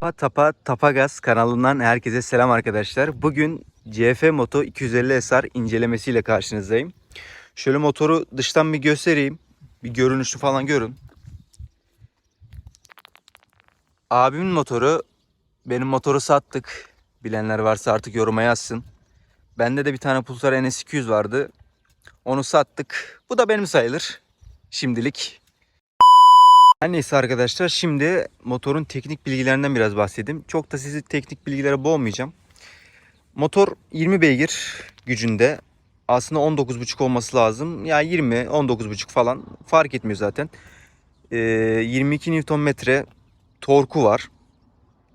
Tapa Tapa Tapagaz kanalından herkese selam arkadaşlar. Bugün CF Moto 250 SR incelemesiyle karşınızdayım. Şöyle motoru dıştan bir göstereyim. Bir görünüşü falan görün. Abimin motoru. Benim motoru sattık. Bilenler varsa artık yoruma yazsın. Bende de bir tane Pulsar NS200 vardı. Onu sattık. Bu da benim sayılır. Şimdilik. Her neyse arkadaşlar şimdi motorun teknik bilgilerinden biraz bahsedeyim. Çok da sizi teknik bilgilere boğmayacağım. Motor 20 beygir gücünde. Aslında 19.5 olması lazım. Ya 20, 19.5 falan fark etmiyor zaten. Ee, 22 Nm torku var.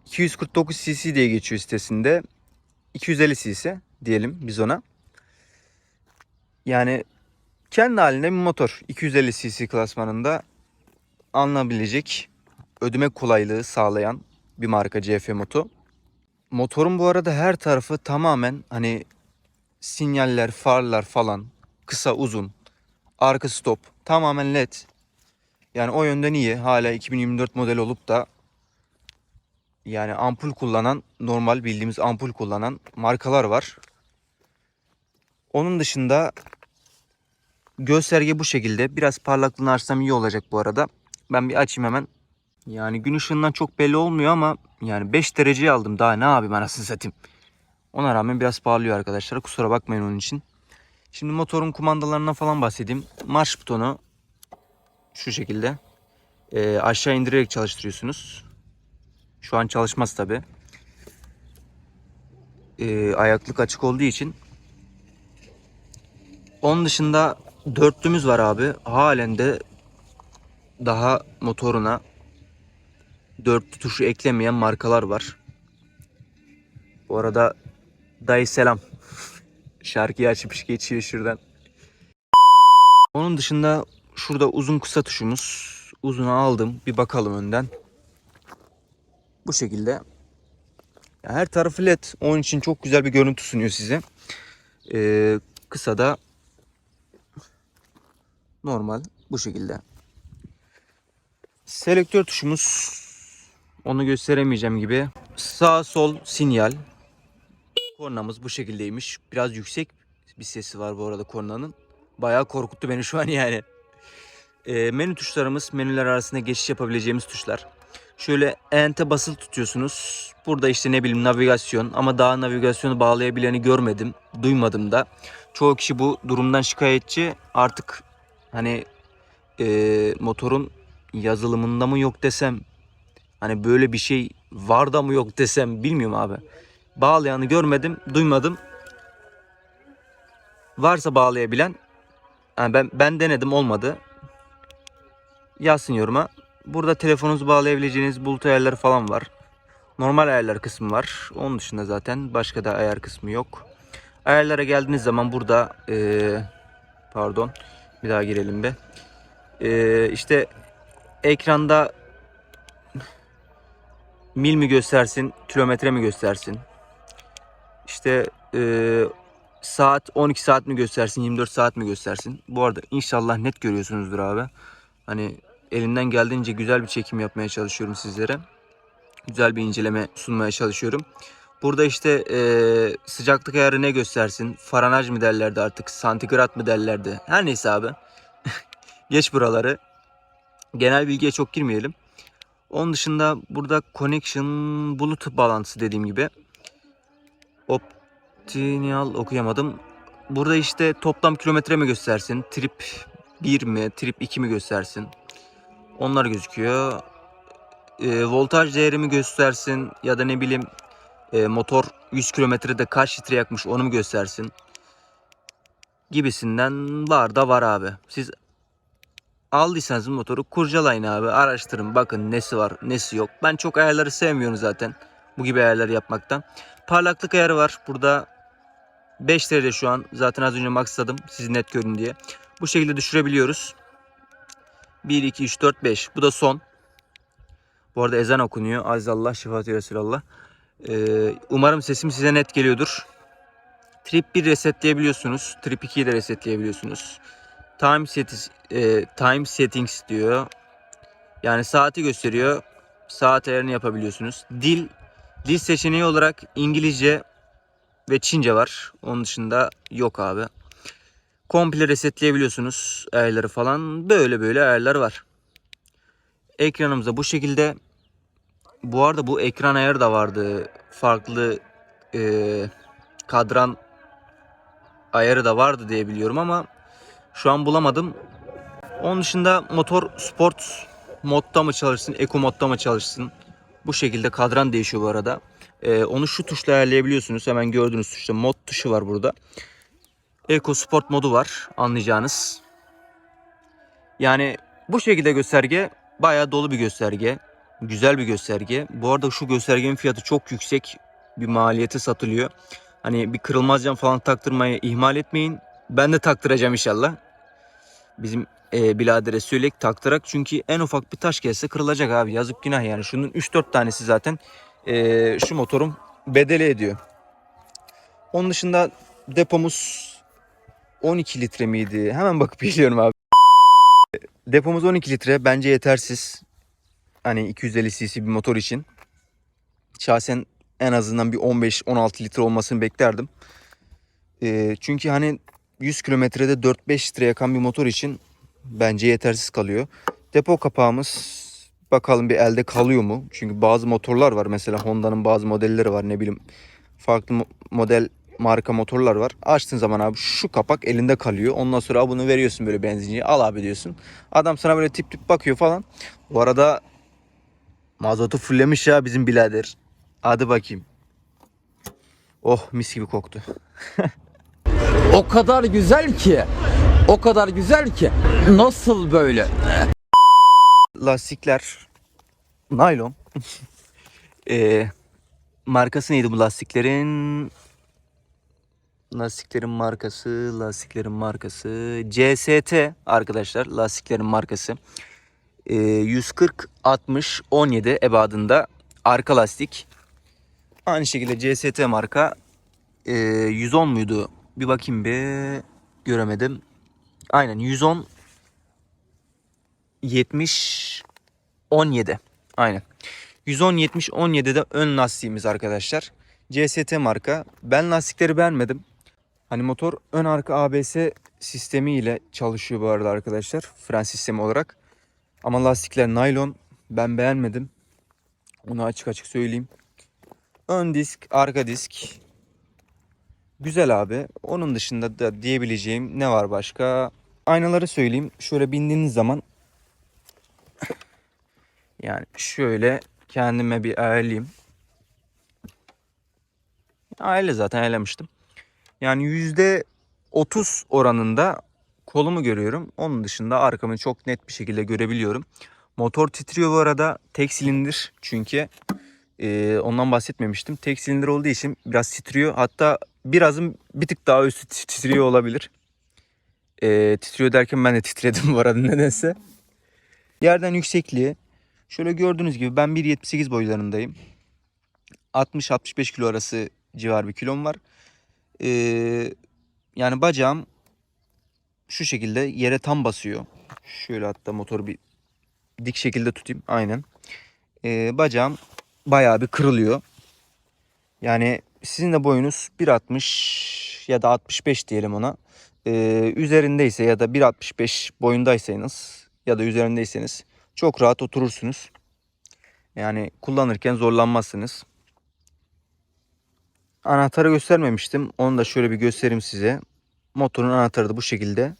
249 cc diye geçiyor sitesinde. 250 cc diyelim biz ona. Yani kendi halinde bir motor. 250 cc klasmanında alınabilecek ödeme kolaylığı sağlayan bir marka CF Moto. Motorun bu arada her tarafı tamamen hani sinyaller, farlar falan kısa uzun. Arka stop tamamen led. Yani o yönden iyi. Hala 2024 model olup da yani ampul kullanan normal bildiğimiz ampul kullanan markalar var. Onun dışında gösterge bu şekilde. Biraz parlaklığını açsam iyi olacak bu arada. Ben bir açayım hemen. Yani gün ışığından çok belli olmuyor ama yani 5 dereceye aldım. Daha ne yapayım anasını satayım. Ona rağmen biraz parlıyor arkadaşlar. Kusura bakmayın onun için. Şimdi motorun kumandalarından falan bahsedeyim. Marş butonu şu şekilde. Ee, aşağı indirerek çalıştırıyorsunuz. Şu an çalışmaz tabi. Ee, ayaklık açık olduğu için. Onun dışında dörtlümüz var abi. Halen de daha motoruna dörtlü tuşu eklemeyen markalar var. Bu arada dayı selam. Şarkıyı açıp geçiyor şuradan. Onun dışında şurada uzun kısa tuşumuz. Uzunu aldım. Bir bakalım önden. Bu şekilde. Her tarafı led. Onun için çok güzel bir görüntü sunuyor size. Ee, kısa da normal bu şekilde. Selektör tuşumuz onu gösteremeyeceğim gibi. Sağ sol sinyal. Kornamız bu şekildeymiş. Biraz yüksek bir sesi var bu arada kornanın. Bayağı korkuttu beni şu an yani. E, menü tuşlarımız menüler arasında geçiş yapabileceğimiz tuşlar. Şöyle ente basılı tutuyorsunuz. Burada işte ne bileyim navigasyon ama daha navigasyonu bağlayabileni görmedim. Duymadım da. Çoğu kişi bu durumdan şikayetçi. Artık hani e, motorun yazılımında mı yok desem hani böyle bir şey var da mı yok desem bilmiyorum abi. Bağlayanı görmedim, duymadım. Varsa bağlayabilen yani ben ben denedim olmadı. Yazsın yoruma. Burada telefonunuzu bağlayabileceğiniz bulut ayarları falan var. Normal ayarlar kısmı var. Onun dışında zaten başka da ayar kısmı yok. Ayarlara geldiğiniz zaman burada ee, pardon bir daha girelim be. Ee, işte ekranda mil mi göstersin, kilometre mi göstersin? İşte e, saat 12 saat mi göstersin, 24 saat mi göstersin? Bu arada inşallah net görüyorsunuzdur abi. Hani elimden geldiğince güzel bir çekim yapmaya çalışıyorum sizlere. Güzel bir inceleme sunmaya çalışıyorum. Burada işte e, sıcaklık ayarı ne göstersin? Faranaj mı derlerdi artık, santigrat mı derlerdi? Her neyse abi. Geç buraları. Genel bilgiye çok girmeyelim. Onun dışında burada connection bulut bağlantısı dediğim gibi. Optinial okuyamadım. Burada işte toplam kilometre mi göstersin? Trip 1 mi? Trip 2 mi göstersin? Onlar gözüküyor. E, voltaj değeri mi göstersin? Ya da ne bileyim e, motor 100 kilometrede kaç litre yakmış onu mu göstersin? Gibisinden var da var abi. Siz aldıysanız motoru kurcalayın abi. Araştırın bakın nesi var nesi yok. Ben çok ayarları sevmiyorum zaten. Bu gibi ayarları yapmaktan. Parlaklık ayarı var. Burada 5 derece şu an. Zaten az önce maxladım. Siz net görün diye. Bu şekilde düşürebiliyoruz. 1, 2, 3, 4, 5. Bu da son. Bu arada ezan okunuyor. Azizallah, şifatü Resulallah. Ee, umarım sesim size net geliyordur. Trip 1 resetleyebiliyorsunuz. Trip 2'yi de resetleyebiliyorsunuz. Time, settings, e, time settings diyor. Yani saati gösteriyor. Saat ayarını yapabiliyorsunuz. Dil dil seçeneği olarak İngilizce ve Çince var. Onun dışında yok abi. Komple resetleyebiliyorsunuz ayarları falan. Böyle böyle ayarlar var. Ekranımızda bu şekilde. Bu arada bu ekran ayarı da vardı. Farklı e, kadran ayarı da vardı diye biliyorum ama şu an bulamadım. Onun dışında motor sport modda mı çalışsın, eco modda mı çalışsın? Bu şekilde kadran değişiyor bu arada. Ee, onu şu tuşla ayarlayabiliyorsunuz. Hemen gördüğünüz tuşta mod tuşu var burada. Eco Sport modu var anlayacağınız. Yani bu şekilde gösterge bayağı dolu bir gösterge. Güzel bir gösterge. Bu arada şu göstergenin fiyatı çok yüksek bir maliyete satılıyor. Hani bir kırılmaz cam falan taktırmayı ihmal etmeyin. Ben de taktıracağım inşallah. Bizim e, biradere söyleyek taktırak çünkü en ufak bir taş gelse kırılacak abi yazık günah yani. Şunun 3-4 tanesi zaten e, şu motorun bedeli ediyor. Onun dışında depomuz 12 litre miydi? Hemen bakıp geliyorum abi. Depomuz 12 litre. Bence yetersiz. Hani 250 cc bir motor için. Şahsen en azından bir 15-16 litre olmasını beklerdim. Ee, çünkü hani 100 kilometrede 4-5 litre yakan bir motor için bence yetersiz kalıyor. Depo kapağımız bakalım bir elde kalıyor mu? Çünkü bazı motorlar var. Mesela Honda'nın bazı modelleri var. Ne bileyim farklı mo- model marka motorlar var. Açtığın zaman abi şu kapak elinde kalıyor. Ondan sonra bunu veriyorsun böyle benzinciye. Al abi diyorsun. Adam sana böyle tip tip bakıyor falan. Bu arada mazotu fullemiş ya bizim birader. Hadi bakayım. Oh mis gibi koktu. O kadar güzel ki, o kadar güzel ki nasıl böyle? Lastikler naylon. Ee, markası neydi bu lastiklerin? Lastiklerin markası, lastiklerin markası CST arkadaşlar lastiklerin markası. Ee, 140 60 17 ebadında arka lastik. Aynı şekilde CST marka ee, 110 muydu? Bir bakayım bir göremedim. Aynen 110 70 17. Aynen. 110 70 17'de ön lastiğimiz arkadaşlar. CST marka. Ben lastikleri beğenmedim. Hani motor ön arka ABS sistemi ile çalışıyor bu arada arkadaşlar. Fren sistemi olarak. Ama lastikler naylon. Ben beğenmedim. Onu açık açık söyleyeyim. Ön disk, arka disk. Güzel abi. Onun dışında da diyebileceğim ne var başka? Aynaları söyleyeyim. Şöyle bindiğiniz zaman yani şöyle kendime bir ayarlayayım. Aile zaten ayarlamıştım. Yani yüzde 30 oranında kolumu görüyorum. Onun dışında arkamı çok net bir şekilde görebiliyorum. Motor titriyor bu arada. Tek silindir çünkü e, ondan bahsetmemiştim. Tek silindir olduğu için biraz titriyor. Hatta birazın bir tık daha üstü tit- titriyor olabilir. E, titriyor derken ben de titredim bu arada nedense. Yerden yüksekliği Şöyle gördüğünüz gibi ben 1.78 boylarındayım. 60-65 kilo arası civar bir kilom var. Ee, yani bacağım şu şekilde yere tam basıyor. Şöyle hatta motoru bir dik şekilde tutayım. Aynen. Ee, bacağım bayağı bir kırılıyor. Yani sizin de boyunuz 1.60 ya da 65 diyelim ona. Ee, üzerindeyse ya da 1.65 boyundaysanız ya da üzerindeyseniz çok rahat oturursunuz. Yani kullanırken zorlanmazsınız. Anahtarı göstermemiştim. Onu da şöyle bir göstereyim size. Motorun anahtarı da bu şekilde.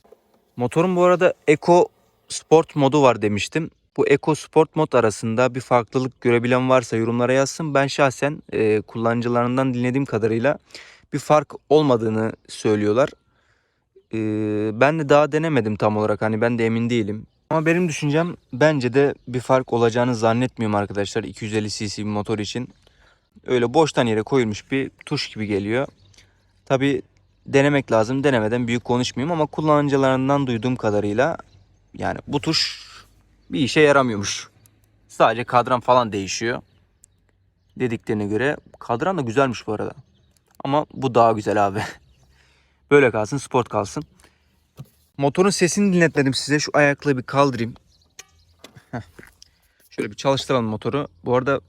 Motorun bu arada Eco Sport modu var demiştim. Bu Eco Sport mod arasında bir farklılık görebilen varsa yorumlara yazsın. Ben şahsen e, kullanıcılarından dinlediğim kadarıyla bir fark olmadığını söylüyorlar. E, ben de daha denemedim tam olarak. Hani ben de emin değilim. Ama benim düşüncem bence de bir fark olacağını zannetmiyorum arkadaşlar 250 cc bir motor için. Öyle boştan yere koyulmuş bir tuş gibi geliyor. Tabi denemek lazım. Denemeden büyük konuşmayayım ama kullanıcılarından duyduğum kadarıyla yani bu tuş bir işe yaramıyormuş. Sadece kadran falan değişiyor. Dediklerine göre kadran da güzelmiş bu arada. Ama bu daha güzel abi. Böyle kalsın sport kalsın. Motorun sesini dinletmedim size. Şu ayaklığı bir kaldırayım. Şöyle bir çalıştıralım motoru. Bu arada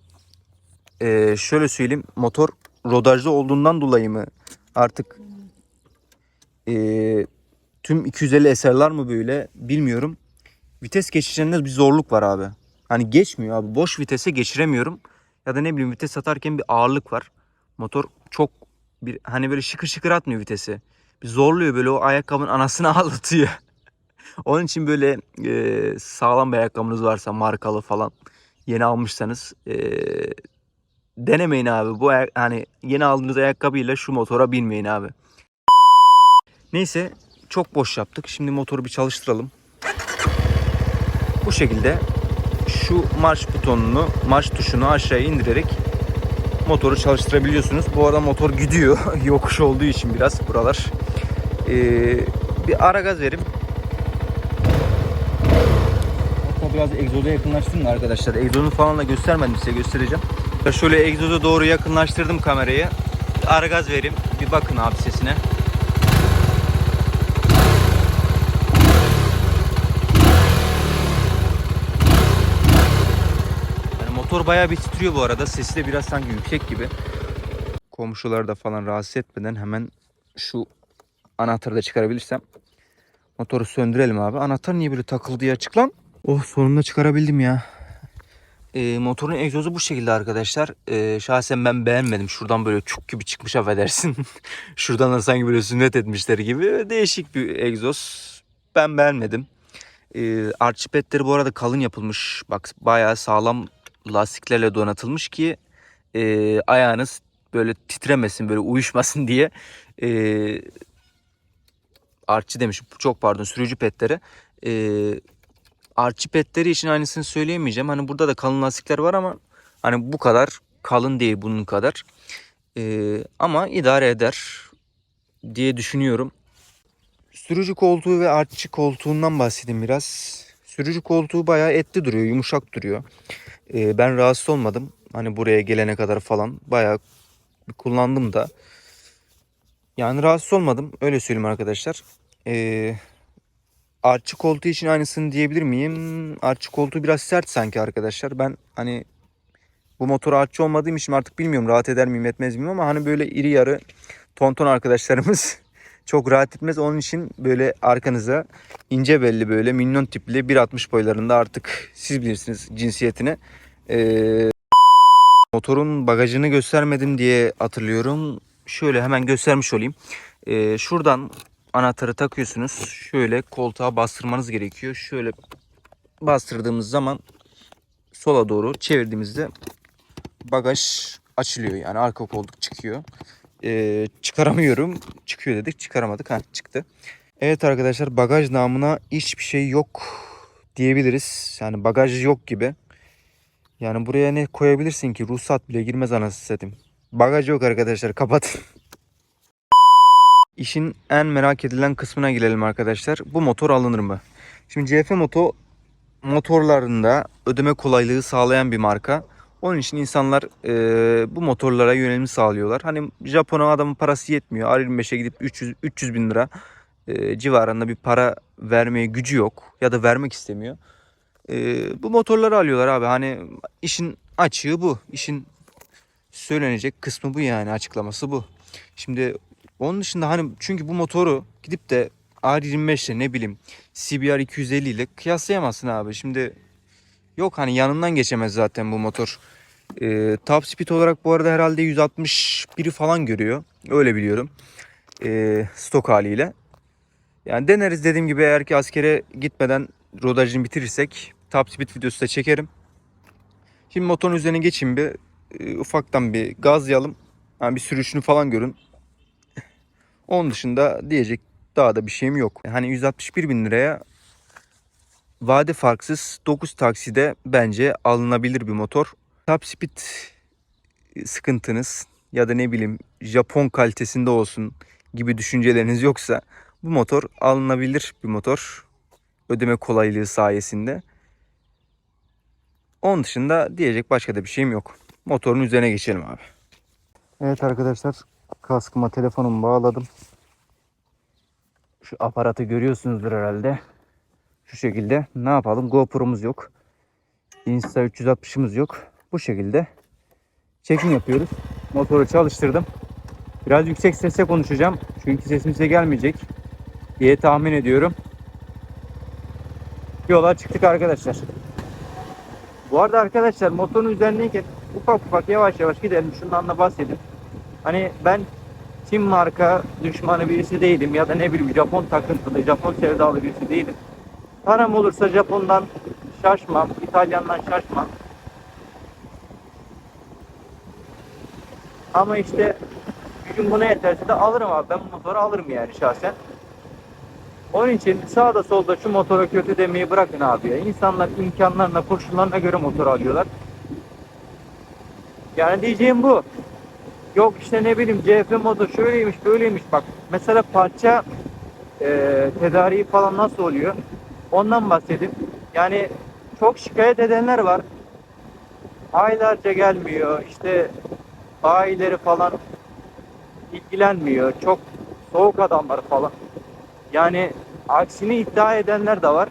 şöyle söyleyeyim. Motor rodajlı olduğundan dolayı mı artık eee, tüm 250 SR'lar mı böyle bilmiyorum. Vites geçişlerinde bir zorluk var abi. Hani geçmiyor abi. Boş vitese geçiremiyorum. Ya da ne bileyim vites atarken bir ağırlık var. Motor çok bir hani böyle şıkır şıkır atmıyor vitesi. Bir zorluyor böyle o ayakkabının anasını ağlatıyor. Onun için böyle e, sağlam bir ayakkabınız varsa markalı falan yeni almışsanız e, denemeyin abi. Bu hani yeni aldığınız ayakkabıyla şu motora binmeyin abi. Neyse çok boş yaptık. Şimdi motoru bir çalıştıralım. Bu şekilde şu marş butonunu, marş tuşunu aşağıya indirerek motoru çalıştırabiliyorsunuz. Bu arada motor gidiyor. Yokuş olduğu için biraz buralar. Ee, bir ara gaz verim. Hatta biraz egzoza yakınlaştırın arkadaşlar. Egzozunu falan da göstermedim size göstereceğim. Şöyle egzoza doğru yakınlaştırdım kamerayı. Ara gaz vereyim. Bir bakın abi sesine. Yani motor bayağı bir titriyor bu arada. Sesi de biraz sanki yüksek gibi. Komşuları da falan rahatsız etmeden hemen şu anahtarı da çıkarabilirsem motoru söndürelim abi. Anahtar niye böyle takıldı ya? Açık lan. Oh sonunda çıkarabildim ya. Ee, motorun egzozu bu şekilde arkadaşlar. Ee, şahsen ben beğenmedim. Şuradan böyle çuk gibi çıkmış affedersin. Şuradan da sanki böyle sünnet etmişler gibi. Değişik bir egzoz. Ben beğenmedim. Ee, archipetleri bu arada kalın yapılmış. Bak bayağı sağlam lastiklerle donatılmış ki e, ayağınız böyle titremesin, böyle uyuşmasın diye. E, arçı demişim. Çok pardon sürücü petleri. E, arçı petleri için aynısını söyleyemeyeceğim. Hani burada da kalın lastikler var ama hani bu kadar kalın değil bunun kadar. E, ama idare eder diye düşünüyorum. Sürücü koltuğu ve artçı koltuğundan bahsedeyim biraz. Sürücü koltuğu bayağı etli duruyor, yumuşak duruyor. Ee, ben rahatsız olmadım. Hani buraya gelene kadar falan bayağı kullandım da. Yani rahatsız olmadım. Öyle söyleyeyim arkadaşlar. Ee, artçı koltuğu için aynısını diyebilir miyim? Artçı koltuğu biraz sert sanki arkadaşlar. Ben hani bu motor artçı olmadığım için artık bilmiyorum rahat eder miyim etmez miyim ama hani böyle iri yarı tonton arkadaşlarımız çok rahat etmez. Onun için böyle arkanıza ince belli böyle minyon tipli 1.60 boylarında artık siz bilirsiniz cinsiyetini. Ee, motorun bagajını göstermedim diye hatırlıyorum. Şöyle hemen göstermiş olayım. Ee, şuradan anahtarı takıyorsunuz. Şöyle koltuğa bastırmanız gerekiyor. Şöyle bastırdığımız zaman sola doğru çevirdiğimizde bagaj açılıyor. Yani arka koltuk çıkıyor. Ee, çıkaramıyorum. Çıkıyor dedik çıkaramadık. Ha çıktı. Evet arkadaşlar bagaj namına hiçbir şey yok diyebiliriz. Yani bagaj yok gibi. Yani buraya ne koyabilirsin ki? Ruhsat bile girmez anasını satayım. Bagaj yok arkadaşlar kapatın. İşin en merak edilen kısmına gelelim arkadaşlar. Bu motor alınır mı? Şimdi CF Moto motorlarında ödeme kolaylığı sağlayan bir marka. Onun için insanlar e, bu motorlara yönelim sağlıyorlar. Hani Japon'a adamın parası yetmiyor. R25'e gidip 300, 300 bin lira e, civarında bir para vermeye gücü yok. Ya da vermek istemiyor. E, bu motorları alıyorlar abi. Hani işin açığı bu. İşin söylenecek kısmı bu yani açıklaması bu. Şimdi onun dışında hani çünkü bu motoru gidip de R25 ile ne bileyim CBR 250 ile kıyaslayamazsın abi. Şimdi yok hani yanından geçemez zaten bu motor. Ee, top speed olarak bu arada herhalde 161'i falan görüyor. Öyle biliyorum. Ee, stok haliyle. Yani deneriz dediğim gibi eğer ki askere gitmeden rodajını bitirirsek top speed videosu da çekerim. Şimdi motorun üzerine geçeyim bir e, ufaktan bir gazlayalım. Yani bir sürüşünü falan görün. Onun dışında diyecek daha da bir şeyim yok. Hani 161 bin liraya vade farksız 9 takside bence alınabilir bir motor. Top speed sıkıntınız ya da ne bileyim Japon kalitesinde olsun gibi düşünceleriniz yoksa bu motor alınabilir bir motor. Ödeme kolaylığı sayesinde. Onun dışında diyecek başka da bir şeyim yok. Motorun üzerine geçelim abi. Evet arkadaşlar kaskıma telefonumu bağladım. Şu aparatı görüyorsunuzdur herhalde. Şu şekilde ne yapalım GoPro'muz yok. Insta 360'ımız yok. Bu şekilde çekim yapıyoruz. Motoru çalıştırdım. Biraz yüksek sesle konuşacağım. Çünkü sesim size gelmeyecek diye tahmin ediyorum. Yola çıktık arkadaşlar. Bu arada arkadaşlar motorun üzerindeyken ufak ufak yavaş yavaş gidelim. Şundan da bahsedeyim. Hani ben Çin marka düşmanı birisi değilim ya da ne bileyim Japon takıntılı, Japon sevdalı birisi değilim. Param olursa Japon'dan şaşmam, İtalyan'dan şaşmam. Ama işte gücüm buna yeterse de alırım abi. Ben bu motoru alırım yani şahsen. Onun için sağda solda şu motora kötü demeyi bırakın abi ya. İnsanlar imkanlarına, koşullarına göre motor alıyorlar. Yani diyeceğim bu. Yok işte ne bileyim CF motor şöyleymiş böyleymiş bak. Mesela parça e, tedariği falan nasıl oluyor? Ondan bahsedeyim. Yani çok şikayet edenler var. Aylarca gelmiyor. İşte bayileri falan ilgilenmiyor. Çok soğuk adamlar falan. Yani aksini iddia edenler de var.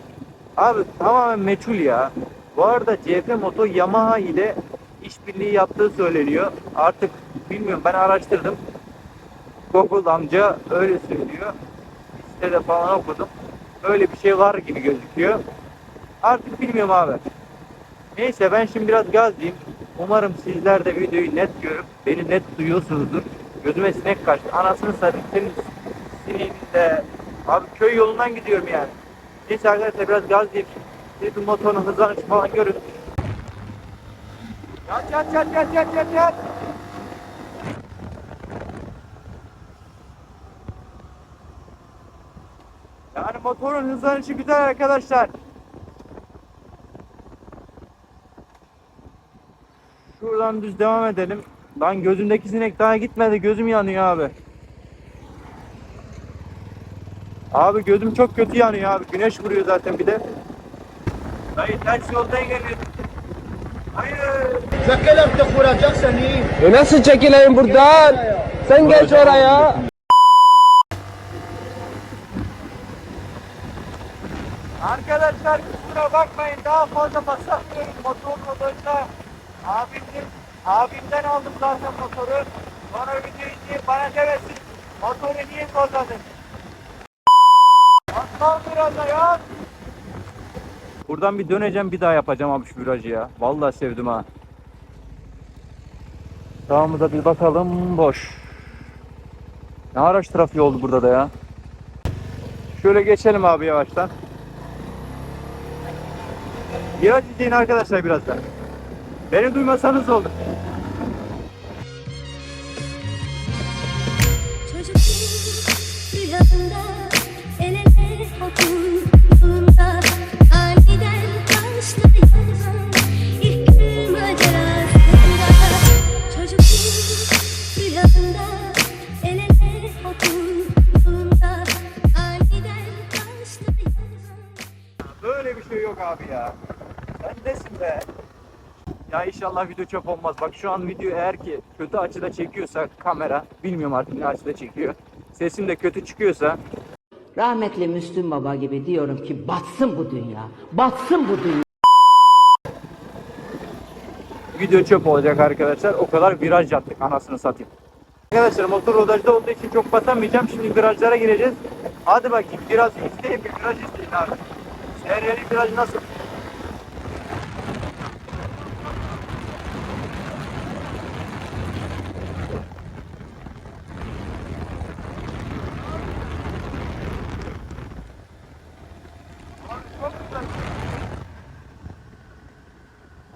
Abi tamamen meçhul ya. Bu arada CF Moto Yamaha ile işbirliği yaptığı söyleniyor. Artık bilmiyorum ben araştırdım. Google amca öyle söylüyor. Sitede falan okudum. Öyle bir şey var gibi gözüküyor. Artık bilmiyorum abi. Neyse ben şimdi biraz gaz diyeyim. Umarım sizler de videoyu net görüp beni net duyuyorsunuzdur. Gözüme sinek kaçtı. Anasını satayım sineğinde. Abi köy yolundan gidiyorum yani. Neyse arkadaşlar biraz gaz diyeyim. Siz bu motorun hızlanışı falan görün. Yat yat yat yat yat yat yat. Yani motorun hızlanışı güzel arkadaşlar. Şuradan düz devam edelim. Lan gözümdeki sinek daha gitmedi. Gözüm yanıyor abi. Abi gözüm çok kötü yanıyor abi. Güneş vuruyor zaten bir de. Dayı ters yoldan geliyor. Hayır. Çekelim vuracak seni. E nasıl çekileyim buradan? Sen geç oraya. Arkadaşlar kusura bakmayın daha fazla basaklıyorum motorun odasında. Abimden, abimden aldım zaten motoru. Video izleyip bana demesin. Motoru niye zorladın? Aslan biraz ya. Buradan bir döneceğim bir daha yapacağım abi şu virajı ya. Vallahi sevdim ha. Sağımıza bir bakalım boş. Ne araç trafiği oldu burada da ya. Şöyle geçelim abi yavaştan. Viraj izleyin arkadaşlar birazdan. Beni duymasanız olur. İnşallah video çöp olmaz. Bak şu an video eğer ki kötü açıda çekiyorsa kamera, bilmiyorum artık ne açıda çekiyor. Sesim de kötü çıkıyorsa Rahmetli Müslüm Baba gibi diyorum ki batsın bu dünya. Batsın bu dünya. video çöp olacak arkadaşlar. O kadar viraj yaptık anasını satayım. Arkadaşlar motor rodajda olduğu için çok basamayacağım. Şimdi virajlara gireceğiz. Hadi bakayım biraz isteyin bir viraj isteyin abi. Sehriyeli viraj nasıl?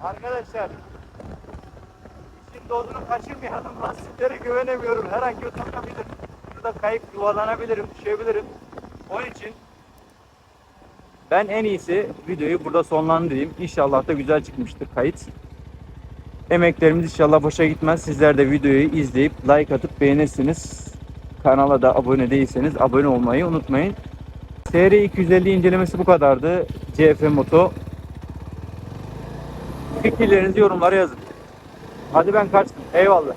Arkadaşlar İşin dozunu kaçırmayalım. Lastiklere güvenemiyorum. Her an kötü. Burada kayıp yuvarlanabilirim, düşebilirim. Onun için ben en iyisi videoyu burada sonlandırayım. İnşallah da güzel çıkmıştır kayıt. Emeklerimiz inşallah boşa gitmez. Sizler de videoyu izleyip like atıp beğenirsiniz. Kanala da abone değilseniz abone olmayı unutmayın. TR 250 incelemesi bu kadardı. CF Moto Fikirlerinizi yorumlara yazın. Hadi ben kaçtım. Eyvallah.